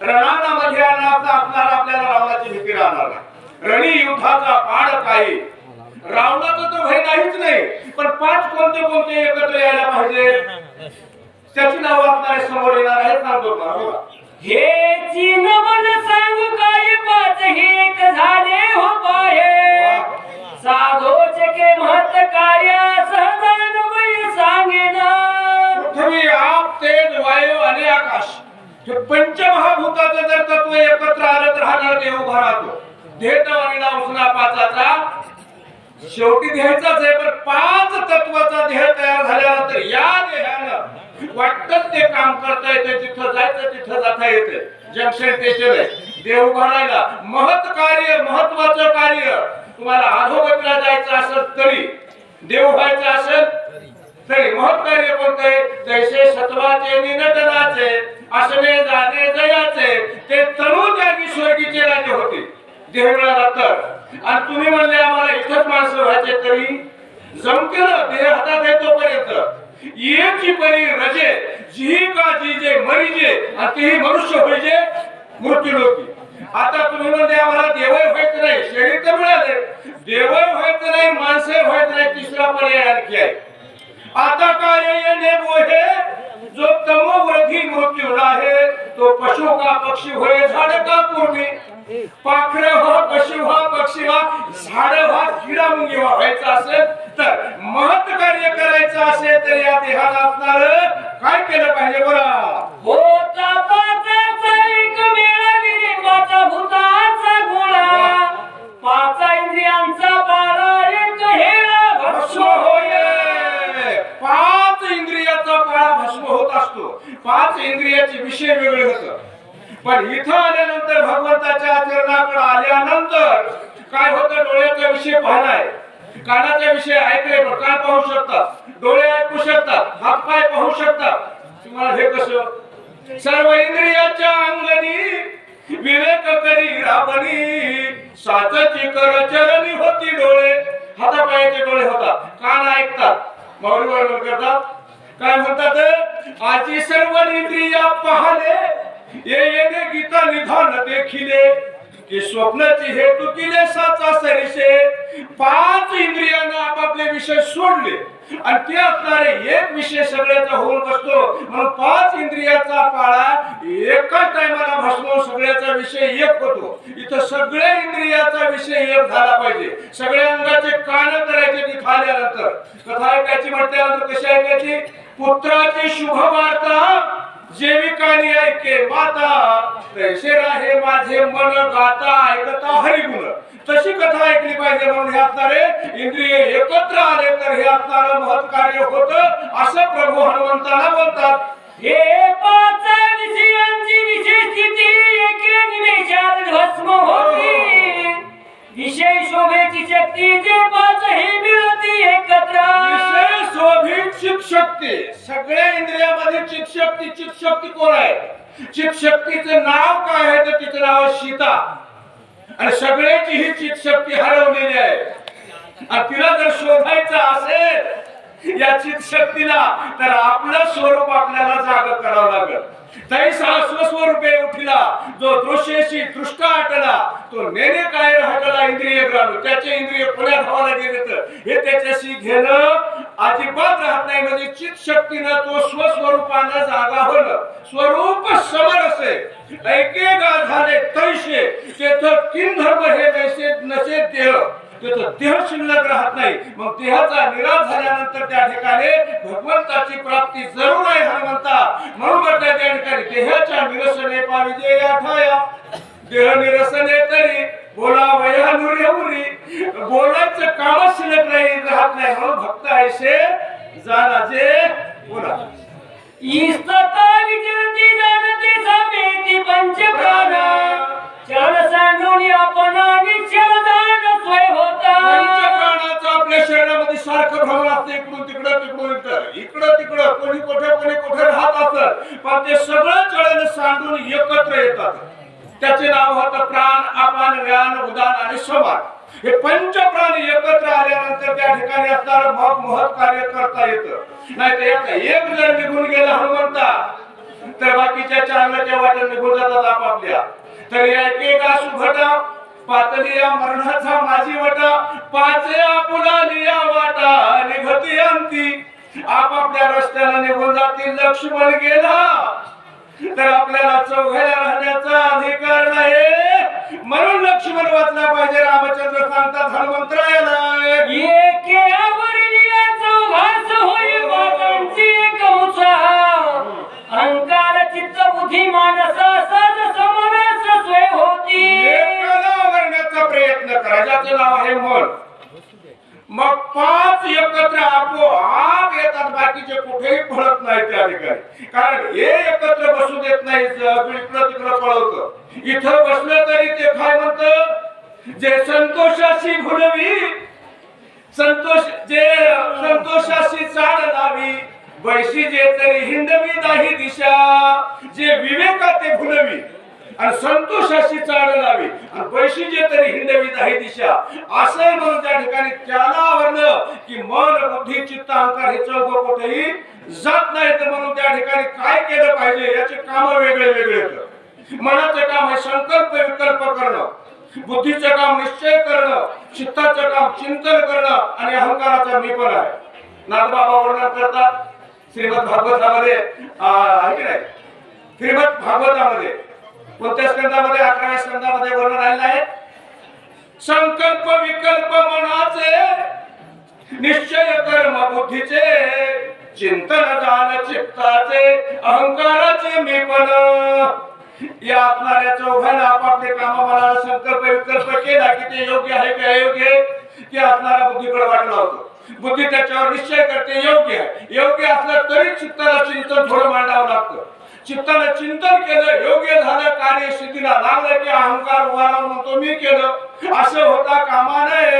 रणामध्ये आणण्याचा असणार आपल्याला रावणाची भीती राहणार नाही. रणी युद्धाचा पाड काही. रावणाचा तर भय नाहीच नाही पण पाच कोणते कोणते एकत्र यायला पाहिजे? त्याची नाव असणारे समोर येणार आहेत सांगतो तुम्हाला बघा. हे चीन मन सांगू काय पाच हे झाले हो पाहे. उभा राहतो देहतवानीला उसना पाचाचा शेवटी द्यायचाच आहे पण पाच तत्वाचा देह तयार झाल्यानंतर या देहानं वाटत ते काम करता येते जिथं जायचं तिथं जाता येते जंक्शन स्टेशन आहे. देव उभा महत् कार्य महत्वाचं कार्य. तुम्हाला अधोगतीला जायचं असेल तरी देव व्हायचं असेल तरी महत् कार्य कोणतं आहे? जैसे सत्वाचे निनटनाचे असणे जाणे जयाचे ते तरुण होते देह आणि तुम्ही म्हणले आम्हाला इथंच माणसं व्हायचे तरी. जमते ना देह हातात आहे तोपर्यंत. येची परी रजे जी का जी जे मरीजे आणि तेही मनुष्य होईजे मृत्यू लोकी आता तुम्ही म्हणते आम्हाला देवय व्हायचं नाही शरीर तर मिळाले देवय व्हायचं नाही माणसं व्हायचं नाही तिसरा पर्याय आणखी आहे. आता काय येणे मोहे जो तमो मृत्यू आहे तो पशु का पक्षी होय झाड का पूर्वी पाखर व्हा पशु व्हा पक्षी व्हा झाड व्हा किडा मुंगी व्हा व्हायचं असेल तर महत् कार्य करायचं असेल तर या देहाला असणार काय केलं पाहिजे बरं होता पाचाचा एक मेळा विरेवाचा भूताचा गोळा पाचा इंद्रियांचा बाळा एक हेळा भस्म होय. पाच इंद्रियाचा काळा भस्म होत असतो. पाच इंद्रियाचे विषय वेगळे होत. पण इथं आल्यानंतर भगवंताच्या आचरणाकडे आल्यानंतर काय होतं? डोळ्याचा विषय पाहलाय कानाचा विषय ऐकले पण काय पाहू शकतात डोळे ऐकू शकतात हात पाय पाहू शकतात तुम्हाला हे कसं? सर्व इंद्रियाच्या अंगणी विवेक करी राबणी साचाची कर चरणी होती डोळे. हातापायाचे डोळे होतात कान ऐकतात. मौरी करतात काय म्हणतात? आजी सर्व इंद्रिया पाहले ये येणे गीता निधान देखिले की स्वप्नाची हेतू किले साचा सरीसे पाच इंद्रियांना आपापले विषय सोडले. आणि ते असणारे एक विषय सगळ्याचा होऊन बसतो. म्हणून पाच इंद्रियाचा पाळा एकाच टायमाला भस्म सगळ्याचा विषय एक होतो. इथं सगळ्या इंद्रियाचा विषय एक झाला पाहिजे. सगळ्या अंगाचे कान करायचे तिथं आल्यानंतर कथा ऐकायची म्हटल्यानंतर कशी ऐकायची? पुत्राची शुभ वार्ता जेविकानी ऐके माता तैसे हे माझे मन गाता ऐकता हरिगुण. तशी कथा ऐकली पाहिजे म्हणून हे असणारे इंद्रिय एकत्र आले तर हे असणारं महत् कार्य होत असं प्रभू हनुमंताला बोलतात. हे पाच विषयांची विशेष स्थिती एके शक्ती चित शक्ती कोण आहे चित चित्शक्तीचं नाव काय आहे तर तिचं नाव आहे सीता. आणि सगळ्याची ही चित शक्ती हरवलेली आहे. आणि तिला जर शोधायचं असेल या चित शक्तीला तर आपलं स्वरूप आपल्याला जाग करावं लागेल. तैसा स्वस्वरूपे उठिला जो दृश्यशी दृष्ट आटला तो नेने काय हटला इंद्रिय ग्राम त्याचे इंद्रिय पुण्यात धावायला गेले हे त्याच्याशी घेणं अजिबात राहत नाही. म्हणजे चित शक्तीनं तो स्वस्वरूपानं जागा होणं स्वरूप समर असे. ऐके गा झाले तैसे. तेथं किन धर्म हे नैसे नसे देह. तिथं देह शिल्लक राहत नाही. मग देहाचा निराश झाल्यानंतर त्या ठिकाणी भगवंताची प्राप्ती जरूर आहे हनुमंता. म्हणून म्हटलं त्या ठिकाणी देहाच्या निरसने पाविजे ठाया देह निरसने तरी. बोला वया नुरी बोलायचं कामच शिल्लक नाही राहत नाही. म्हणून भक्त ऐसे जाना जे बोला. ईस्तता विचरती जाणते समेती पंच प्राण चरण सांडून आपण निश्चलदान स्वय होता. पंचप्राणाचं आपल्या शरीरामध्ये सारखं भ्रमण असतं इकडून तिकडं तिकडून इकडं. इकडं तिकडं कोणी कुठे कोणी कुठे राहत असत. पण ते सगळं चळण सांडून एकत्र येतात. त्याचे नाव होतं प्राण अपान व्यान उदान आणि समान हे पंच प्राण एकत्र आल्यानंतर त्या ठिकाणी असणारं मग महत् कार्य करता येतं. नाही तर एक जर निघून गेला हनुमंता. तर बाकीच्या चांगल्याच्या वाट्या निघून जातात आपापल्या. तर एकेका सुभटा पातळी या मरणाचा माझी वटा. पाचे आपुला लिया वाटा निघती अंती. आपापल्या रस्त्याला निघून जातील लक्ष्मण गेला. तर आपल्याला चौघ्याला राहण्याचा अधिकार नाही. म्हणून लक्ष्मण वाचला पाहिजे रामचंद्र सांगतात हनुमंतरायाला चौघास एक चित्त बुद्धी मानस समरस होती. एकाला प्रयत्न करा ज्याचं नाव आहे मन. मग पाच एकत्र आपोआप येतात बाकीचे कुठेही पळत नाही त्या ठिकाणी. कारण हे एकत्र बसू देत नाही इकडं तिकडं पळवत. इथं बसलं तरी ते काय म्हणत? जे संतोषाशी घुडवी संतोष जे संतोषाशी चाड लावी बैशी जे तरी हिंदवी नाही दिशा जे विवेका ते भुलवी आणि संतोषाशी चाड लावी. आणि पैसे जे तरी हिंदवी दाही दिशा असं म्हणून त्या ठिकाणी त्याला आवडलं की मन बुद्धी चित्त अहंकार हे चौघ कुठेही जात नाही तर म्हणून त्या ठिकाणी काय केलं पाहिजे याचे काम वेगळे वेगळे आहेत. मनाचं काम हे संकल्प विकल्प करणं बुद्धीचं काम निश्चय करणं चित्ताचं काम चिंतन करणं आणि अहंकाराचा मी पण आहे. नाथबाबा वर्णन करतात श्रीमद भागवतामध्ये आहे की नाही? श्रीमद भागवतामध्ये कोणत्या स्कंदामध्ये अकराव्या स्कंदामध्ये वर्णन आलेलं आहे? संकल्प विकल्प मनाचे निश्चय कर्म बुद्धीचे चिंतन जाण चित्ताचे अहंकाराचे मी पण या असणाऱ्या चौघांना आपापले काम मला संकल्प विकल्प केला की ते योग्य आहे की अयोग्य? ते की असणाऱ्या बुद्धीकडे वाटला होतो. बुद्धी त्याच्यावर निश्चय करते योग्य आहे. योग्य असलं तरी चित्ताला चिंतन थोडं मांडावं लागतं. चित्तानं चिंतन केलं योग्य झालं कार्य सिद्धीला लागलं की अहंकार उभारा म्हणतो मी केलं. असं होता कामा नये.